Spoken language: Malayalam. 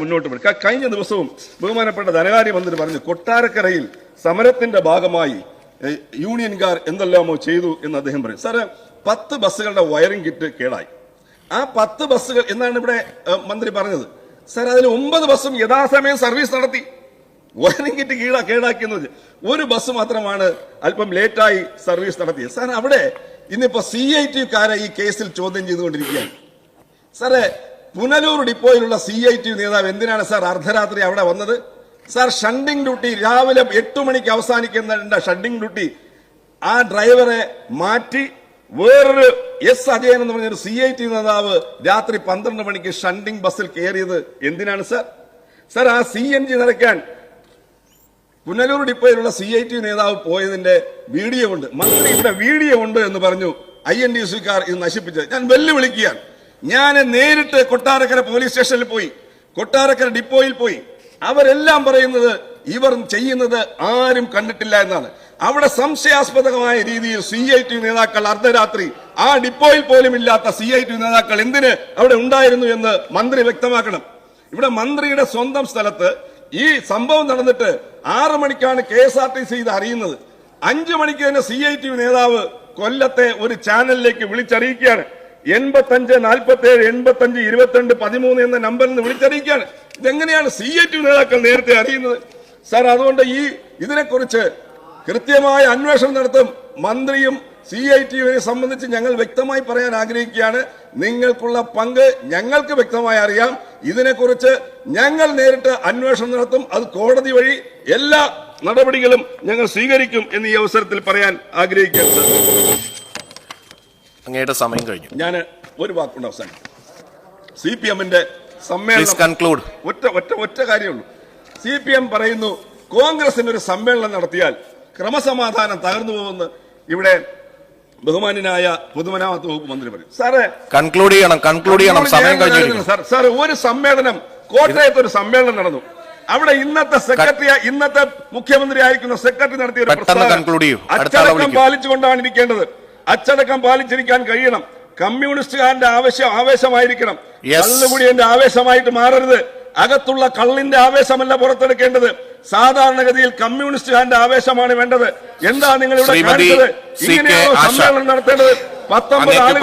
മുന്നോട്ട് പോയി കഴിഞ്ഞ ദിവസവും ബഹുമാനപ്പെട്ട ധനകാര്യമന്ത്രി പറഞ്ഞു കൊട്ടാരക്കരയിൽ സമരത്തിന്റെ ഭാഗമായി യൂണിയൻകാർ എന്തെല്ലാമോ ചെയ്തു എന്ന് അദ്ദേഹം പറയും സാറ് പത്ത് ബസ്സുകളുടെ വയറിംഗ് കിറ്റ് കേടായി. ആ പത്ത് ബസ്സുകൾ എന്നാണ് ഇവിടെ മന്ത്രി പറഞ്ഞത്. സാർ അതിൽ ഒമ്പത് ബസ്സും യഥാസമയം സർവീസ് നടത്തി. വയറിംഗ് കിറ്റ് കീഴാ കേടാക്കുന്നത് ഒരു ബസ് മാത്രമാണ് അല്പം ലേറ്റായി സർവീസ് നടത്തിയത്. സാർ അവിടെ ഇന്നിപ്പോ സി ഐ ടിക്കാരെ ഈ കേസിൽ ചോദ്യം ചെയ്തുകൊണ്ടിരിക്കുകയാണ്. സാറേ പുനലൂർ ഡിപ്പോയിലുള്ള സി ഐ ടി നേതാവ് എന്തിനാണ് സാർ അർദ്ധരാത്രി അവിടെ വന്നത്? സാർ ഷണ്ടിങ് ഡ്യൂട്ടി രാവിലെ എട്ട് മണിക്ക് അവസാനിക്കുന്ന ഷണ്ടിങ് ഡ്യൂട്ടി ആ ഡ്രൈവറെ മാറ്റി വേറൊരു എസ് അജയൻ എന്ന് പറഞ്ഞൊരു സി ഐ ടി നേതാവ് രാത്രി പന്ത്രണ്ട് മണിക്ക് ഷണ്ടിങ് ബസ്സിൽ കയറിയത് എന്തിനാണ് സാർ? സാർ ആ സി എൻ ജി നിറയ്ക്കാൻ പുനലൂർ ഡിപ്പോയിലുള്ള സി ഐ ടി നേതാവ് പോയതിന്റെ വീഡിയോ ഉണ്ട്. മന്ത്രി വീഡിയോ ഉണ്ട് എന്ന് പറഞ്ഞു ഐ എൻ ഡി സിക്കാർ ഇത് നശിപ്പിച്ചത്. ഞാൻ വെല്ലുവിളിക്കുകയാണ്. ഞാൻ നേരിട്ട് കൊട്ടാരക്കര പോലീസ് സ്റ്റേഷനിൽ പോയി. കൊട്ടാരക്കര ഡിപ്പോയിൽ പോയി. അവരെല്ലാം പറയുന്നത് ഇവർ ചെയ്യുന്നത് ആരും കണ്ടിട്ടില്ല എന്നാണ്. അവിടെ സംശയാസ്പദമായ രീതിയിൽ സി ഐ ടി നേതാക്കൾ അർദ്ധരാത്രി ആ ഡിപ്പോയിൽ പോലും ഇല്ലാത്ത സി ഐ ടി നേതാക്കൾ എന്തിന് അവിടെ ഉണ്ടായിരുന്നു എന്ന് മന്ത്രി വ്യക്തമാക്കണം. ഇവിടെ മന്ത്രിയുടെ സ്വന്തം സ്ഥലത്ത് ഈ സംഭവം നടന്നിട്ട് ആറു മണിക്കാണ് K S R T C ഇത് അറിയുന്നത്. അഞ്ചു മണിക്ക് തന്നെ സി ഐ ടി നേതാവ് കൊല്ലത്തെ ഒരു ചാനലിലേക്ക് വിളിച്ചറിയിക്കുകയാണ്. എൺപത്തഞ്ച് നാൽപ്പത്തി ഏഴ് എൺപത്തഞ്ച് ഇരുപത്തിരണ്ട് പതിമൂന്ന് എന്ന നമ്പറിൽ നിന്ന് വിളിച്ചറിയിക്കുകയാണ്. ഇതെങ്ങനെയാണ് സി എ ടി നേതാക്കൾ നേരത്തെ അറിയുന്നത്? സാർ അതുകൊണ്ട് ഈ ഇതിനെക്കുറിച്ച് കൃത്യമായ അന്വേഷണം നടത്തും. മന്ത്രിയും സി ഐ ടിയെ സംബന്ധിച്ച് ഞങ്ങൾ വ്യക്തമായി പറയാൻ ആഗ്രഹിക്കുകയാണ്. നിങ്ങൾക്കുള്ള പങ്ക് ഞങ്ങൾക്ക് വ്യക്തമായി അറിയാം. ഇതിനെക്കുറിച്ച് ഞങ്ങൾ നേരിട്ട് അന്വേഷണം നടത്തും. അത് കോടതി വഴി എല്ലാ നടപടികളും ഞങ്ങൾ സ്വീകരിക്കും എന്ന് ഈ അവസരത്തിൽ പറയാൻ ആഗ്രഹിക്കുകയാണ് സർ. അങ്ങയുടെ സമയം കഴിഞ്ഞു. ഞാൻ ഒരു വാക്കുണ്ട് അവസാനം സി പി എമ്മിന്റെ സമ്മേളനം കൺക്ലൂഡ് ഒറ്റ ഒറ്റ ഒറ്റ കാര്യമുള്ളൂ. സി പി എം പറയുന്നു കോൺഗ്രസിന് ഒരു സമ്മേളനം നടത്തിയാൽ ക്രമസമാധാനം തകർന്നു പോകുമെന്ന് ഇവിടെ ബഹുമാനായ പൊതുമരാമത്ത് വകുപ്പ് മന്ത്രി പറയും സാറേ കൺക്ലൂഡ് ചെയ്യണം കൺക്ലൂഡ് ചെയ്യണം. സമയം കഴിഞ്ഞു സാർ സാർ ഒരു സമ്മേളനം കോട്ടയത്ത് ഒരു സമ്മേളനം നടന്നു. അവിടെ ഇന്നത്തെ സെക്രട്ടറി ഇന്നത്തെ മുഖ്യമന്ത്രി ആയിരിക്കുന്ന സെക്രട്ടറി നടത്തിയ ഒരു പ്രസ്താവന. അച്ചടക്കം പാലിച്ചുകൊണ്ടാണ് ഇരിക്കേണ്ടത്. അച്ചടക്കം പാലിച്ചിരിക്കാൻ കഴിയണം. കമ്മ്യൂണിസ്റ്റുകാരന്റെ ആവശ്യം ആവേശമായിരിക്കണം. കള്ളുകൂടി എന്റെ ആവേശമായിട്ട് മാറരുത്. അകത്തുള്ള കള്ളിന്റെ ആവേശമല്ല പുറത്തെടുക്കേണ്ടത്. സാധാരണഗതിയിൽ കമ്മ്യൂണിസ്റ്റുകാരന്റെ ആവേശമാണ് വേണ്ടത്. എന്താ നിങ്ങൾ ഇവിടെ കാണിച്ചത്? ഇങ്ങനെയാണോ. സമ്മേളനം നടത്തേണ്ടത്? പത്തൊമ്പത് ആളുകൾ